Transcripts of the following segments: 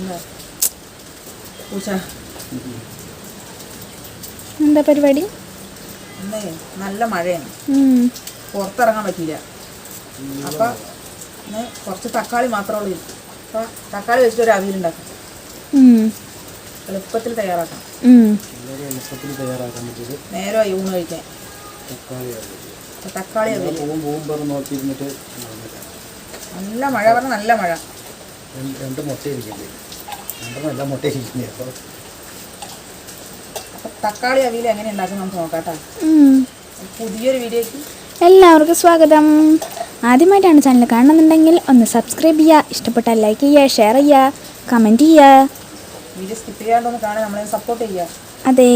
എന്താ എന്താ പരിപാടി? നല്ല മഴയാണ്. പുറത്തിറങ്ങാൻ പറ്റില്ല അപ്പൊ കുറച്ച് തക്കാളി മാത്രമേ ഉള്ളൂ. അപ്പൊ തക്കാളി വെച്ചിട്ട് ഒരു അവിയലുണ്ടാക്കാം ഉം. എളുപ്പത്തിൽ തയ്യാറാക്കാം. എളുപ്പത്തിൽ തയ്യാറാക്കാൻ പറ്റിയത് നേരമായി ഊണ് കഴിക്കാൻ. തക്കാളി നല്ല മഴ. പറഞ്ഞ നല്ല മഴ. രണ്ട് രണ്ട് മുട്ട ഇരിക്കില്ലേ രണ്ടെണ്ണമല്ല മുട്ട അപ്പോൾ അപ്പൊ തക്കാളി അവിയൽ എങ്ങനെ ഉണ്ടാക്കും നമുക്ക് പുതിയൊരു വീഡിയോക്ക് എല്ലാവർക്കും സ്വാഗതം. ആദ്യമായിട്ടാണ് ചാനൽ കാണുന്നുണ്ടെങ്കിൽ ഒന്ന് സബ്സ്ക്രൈബ് ചെയ്യുക ഇഷ്ടപ്പെട്ടാൽ ലൈക്ക് ചെയ്യുക ഷെയർ ചെയ്യുക കമന്റ് ചെയ്യുക വീഡിയോ സ്കിപ്പ് ചെയ്യാണ്ടൊന്ന് കാണാൻ നമ്മളെ സപ്പോർട്ട് ചെയ്യുക അതെ.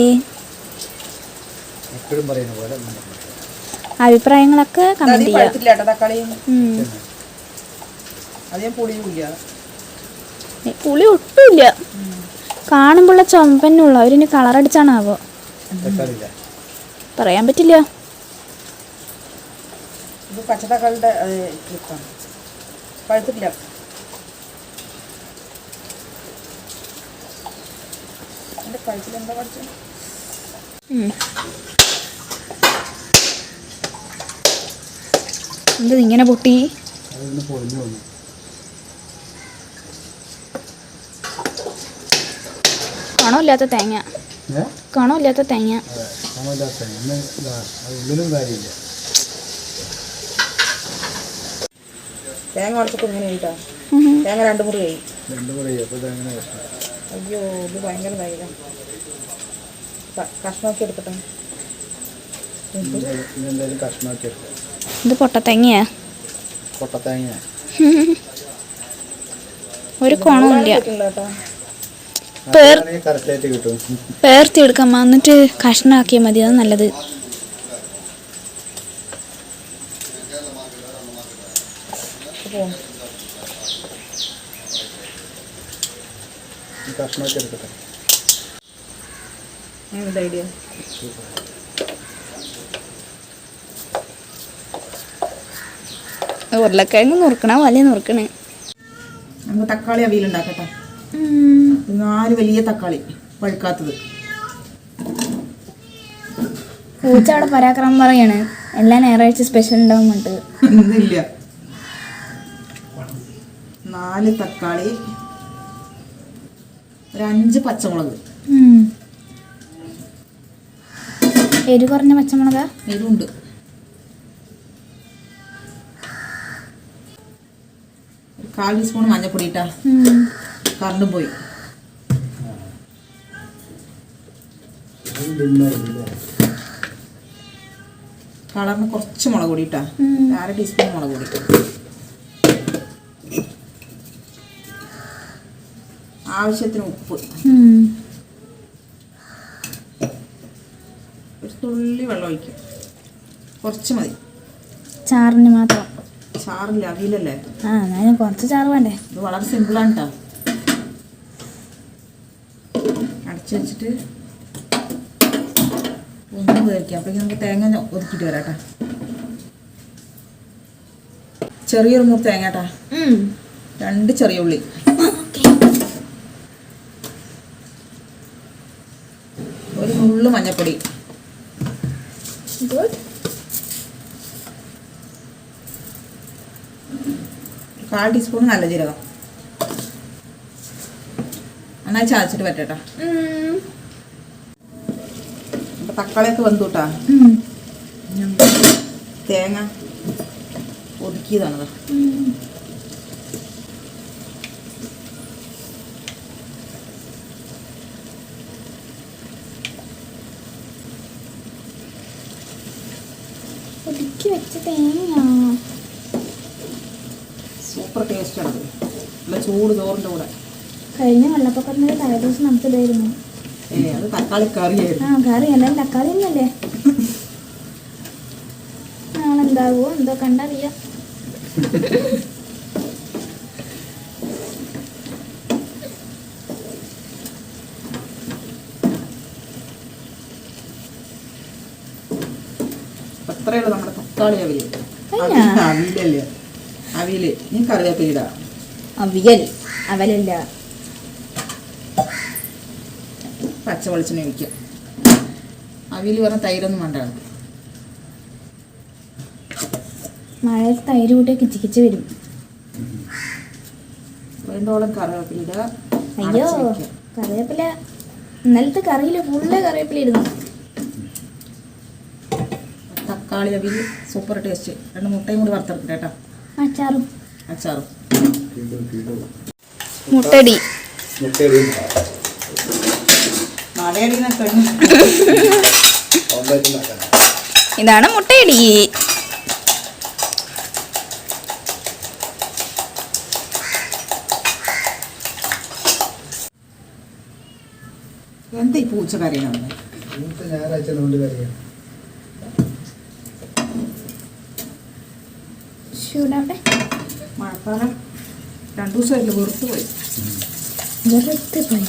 എപ്പോഴും പറയുന്ന പോലെ അഭിപ്രായങ്ങളൊക്കെ കമന്റ് ചെയ്യാം. ചെയ്യുക പഴുത്തില്ല തക്കാളി ഉം. അധികം പുളിയും ഇല്ല. ഏ, പുളി ഒട്ടുമില്ല. കാണുമ്പോഴുള്ള ചൊമ്പന്നുള്ള അവരിന് കളറടിച്ചാണാവോ പറയാൻ പറ്റില്ല. ഇത് പച്ചത്തക്കാളിയുടെ ക്ലിപ്പാണ്. പഴുത്തിട്ടില്ല. എന്റെ പഴുത്തിൽ എന്താ എന്ത് ഇങ്ങനെ പൊട്ടി? പൊളിഞ്ഞു വന്നു കണമില്ലാത്ത തേങ്ങ. കണമില്ലാത്ത തേങ്ങ. തേങ്ങ. ഉടച്ചിട്ട് ഇങ്ങനെ കഴിട്ടാ തേങ്ങ രണ്ട് മുറി കഴി അയ്യോ ഇത് ഭയങ്കര ഇതായില്ല കഷ്ണമൊക്കെ എടുക്കട്ടെ ഇത് പൊട്ടത്തേങ്ങയാ? കൊട്ടത്തേങ്ങ ഒരു കുണമില്ല. കിട്ടും പേർത്തി എടുക്കാം. എന്നിട്ട് കഷ്ണമാക്കിയാൽ മതി. അത് നല്ലത്. കഷ്ണമാക്കി എടുക്കട്ടെ. ഐഡിയ ഉരുളക്കിഴങ്ങ് നുറുക്കണ? വലിയ നുറുക്കണേ. നമുക്ക് തക്കാളി അവിയൽ ഉണ്ടാക്കട്ടെ നാല് വലിയ തക്കാളി പഴുക്കാത്തത്. പൂച്ച അവിടെ പരാക്രമം പറയാണ്. എല്ലാ ഞായറാഴ്ച സ്പെഷ്യൽ ഉണ്ടാവും ഇന്നില്ല. നാല് തക്കാളി ഒരു അഞ്ച് പച്ചമുളക്. ഉം. എരി കുറഞ്ഞ പച്ചമുളകാ? എരിവുണ്ട്. കാൽ ടീസ്പൂൺ മഞ്ഞപ്പൊടി ഇട്ടാ. കറണ്ടും പോയി. കളറിന് കുറച്ച് മുളക് പൊടി ഇട്ടാ. അര ടീസ്പൂൺ മുളക് പൊടി. ആവശ്യത്തിന് ഉപ്പ്. ഒരു തുള്ളി വെള്ളം ഒഴിക്കും. കുറച്ച് മതി. ചാറിന് മാത്രം. ചാറില്ല അവിയിലല്ലേ? ആ കുറച്ച് ചാറ് വേണ്ടേ? ഇത് വളരെ സിമ്പിളാണ് കേട്ടോ അടച്ചു വെച്ചിട്ട് ഒന്ന് വേവിക്കാം. അപ്പോഴേക്കും നമുക്ക് തേങ്ങ ഒതുക്കിയിട്ട് വരാം കേട്ടോ. ചെറിയൊരു മുറി തേങ്ങ കേട്ടാ. രണ്ട് ചെറിയ ഉള്ളി. ഒരു നുള്ളു മഞ്ഞപ്പൊടി. കാൽ ടീസ്പൂൺ നല്ല ജീരകം. നന്നായി ചാച്ചിട്ട് പറ്റട്ടാ. തക്കാളിയൊക്കെ വന്നുട്ടാ. തേങ്ങ ഒതുക്കിയതാണത്. ഒതുക്കി വെച്ച തേങ്ങ സൂപ്പർ ടേസ്റ്റാണത്. നല്ല ചൂട് ചോറിന്റെ കൂടെ. കഴിഞ്ഞ വെള്ളപ്പൊക്കത്തിന്റെ തലേദിവസം നമുക്ക് ഇതായിരുന്നു തക്കാളി കറിയായിരുന്നു ആ കറി എന്തായാലും തക്കാളി തന്നെയല്ലേ? നാളെന്താവോ എന്തോ കണ്ടറിയാം. അപ്പം നമ്മുടെ തക്കാളി അവിയൽ. അവിയലല്ലേ അവിയൽ നീ കറിവേപ്പില അവിയൽ. അവലല്ല പച്ച വെളിച്ചെണ്ണ ഒഴിക്കുക. അവിയിൽ പറഞ്ഞ തൈരൊന്നും വേണ്ടാണ് മഴയത്ത് തൈര് കൂട്ടിയ കിച്ചിക്കിച്ച് കിച്ച് വരും. വേണ്ടോളം കറിവേപ്പില ഇടുക അയ്യോ. കറിവേപ്പില. ഇന്നലത്തെ കറിയിൽ ഫുള്ള് കറിവേപ്പില ഇടുന്നു. തക്കാളി അവിൽ സൂപ്പർ ടേസ്റ്റ് രണ്ട് മുട്ടയും കൂടി വറുത്തെടുക്കട്ടെ കേട്ടോ. അച്ചാറും. അച്ചാറും. മുട്ടടി. ഉണ്ടാക്കാൻ ഇതാണ് മുട്ടയിടി. എന്താ ഈ പൂച്ച കറിയാണ് ഞായറാഴ്ച കൊണ്ട് കറിയാണ് ചൂടാവട്ടെ മഴക്കാലം. രണ്ടു ദിവസമായില്ല വെറുത്ത് പോയി. വെറുതെ പോയി.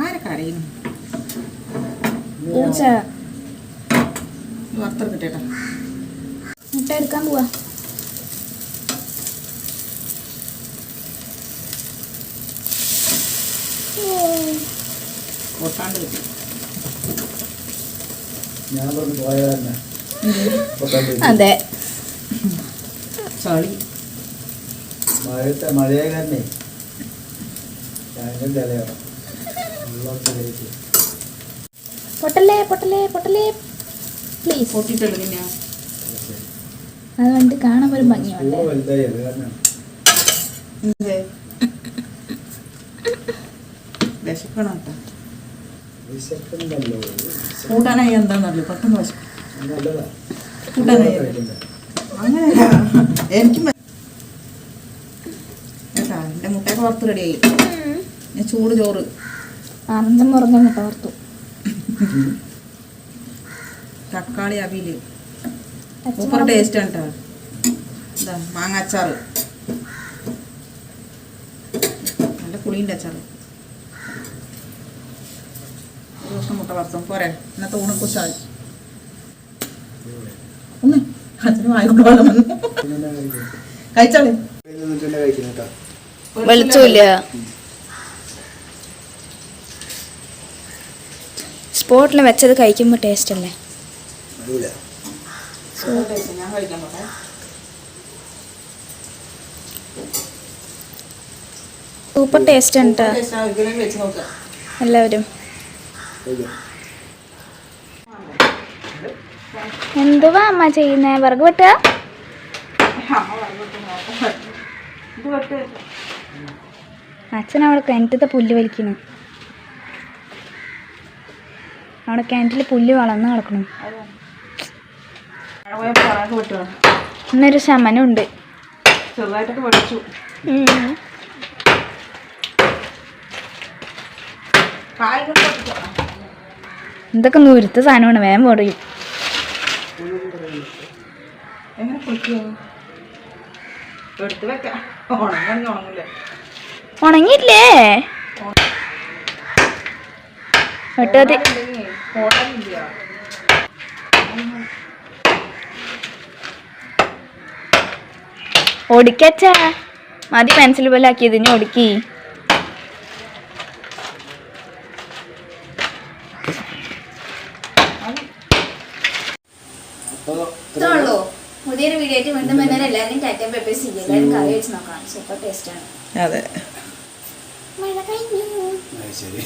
ആരെ കരയുന്നു പൂച്ച വറുത്തെടുക്കട്ടെ കേട്ടോ മുട്ട എടുക്കാൻ പോവാ. പൊട്ടാണ്ട് കിട്ടി. ഞാൻ പറഞ്ഞു പൊട്ടാൻ അതെ. ചളി. മഴയത്തെ മഴയെ കാരണേ ഞാനും കയറ്റി. പൊട്ടല്ലേ പൊട്ടല്ലേ പൊട്ടല്ലേ. പ്ലീസ് അത് കണ്ട് കാണാൻ ഒരു ഭംഗിയുണ്ട്. വിശക്കണം കേട്ടോ കൂട്ടാനായി എന്താണെന്നറിയോ പെട്ടെന്ന് വിശക്കും. കൂട്ടാനായി. എനിക്കും വെ- കേട്ടാ മുട്ടയൊക്കെ വറുത്ത് റെഡിയായി ഞാൻ ചൂട് ചോറ്. ആനന്ദം പറഞ്ഞു മുട്ട വറുത്തു. തക്കാളി അവിയിൽ. സൂപ്പർ ടേസ്റ്റ് ആണ് കേട്ടോ എന്താ മാങ്ങ അച്ചാറ്. നല്ല പുളിന്റെ അച്ചാറ്. ഒരു ദിവസം മുട്ട വറുത്തും പോരെ ഇന്നത്തെ ഊണ് കുശാൽ. ഒന്ന്. അച്ഛന് കഴിക്കും. കഴിച്ചാളേ. വെളിച്ചമില്ല. സ്പോട്ടിൽ വെച്ചത് കഴിക്കുമ്പോൾ ടേസ്റ്റ് അല്ലേ സൂപ്പർ ടേസ്റ്റ് ഞാൻ സൂപ്പർ ടേസ്റ്റ്. ഉണ്ട് എല്ലാവരും. എന്തുവാ അമ്മ ചെയ്യുന്നേ? വിറക് വെട്ടുക? അച്ഛൻ അവിടെ കിണറ്റത്തെ പുല്ല് വലിക്കുന്നു. അവിടെ കിണറ്റിൽ പുല്ല് വളർന്ന് കിടക്കണം ഇന്നൊരു ശമനുണ്ട് ചെറുതായിട്ടൊക്കെ പൊട്ടിച്ചോ. ഇതൊക്കെ നൂരുത്ത സാധനമാണ് വേഗം പൊടിയും എങ്ങനെ പൊളിക്കുക എടുത്ത് വെക്കാം. ഉണങ്ങിയില്ലേ ഓടാനില്ല ഒടിക്കച്ചാ. മതി പെൻസിൽ പോലെ ആക്കിയത് ഇനി ഒടുക്കി. ഉള്ളൂ പുതിയൊരു വീഡിയോ ആയിട്ട് വീണ്ടും എല്ലാവരും ടാറ്റ പെപ്പേഴ്സ് ഇല്ല എല്ലാവരും കറി വെച്ച് നോക്കാം. സൂപ്പർ ടേസ്റ്റ് ആണ്. അതെ. മഴ കഴിഞ്ഞു. ശരി.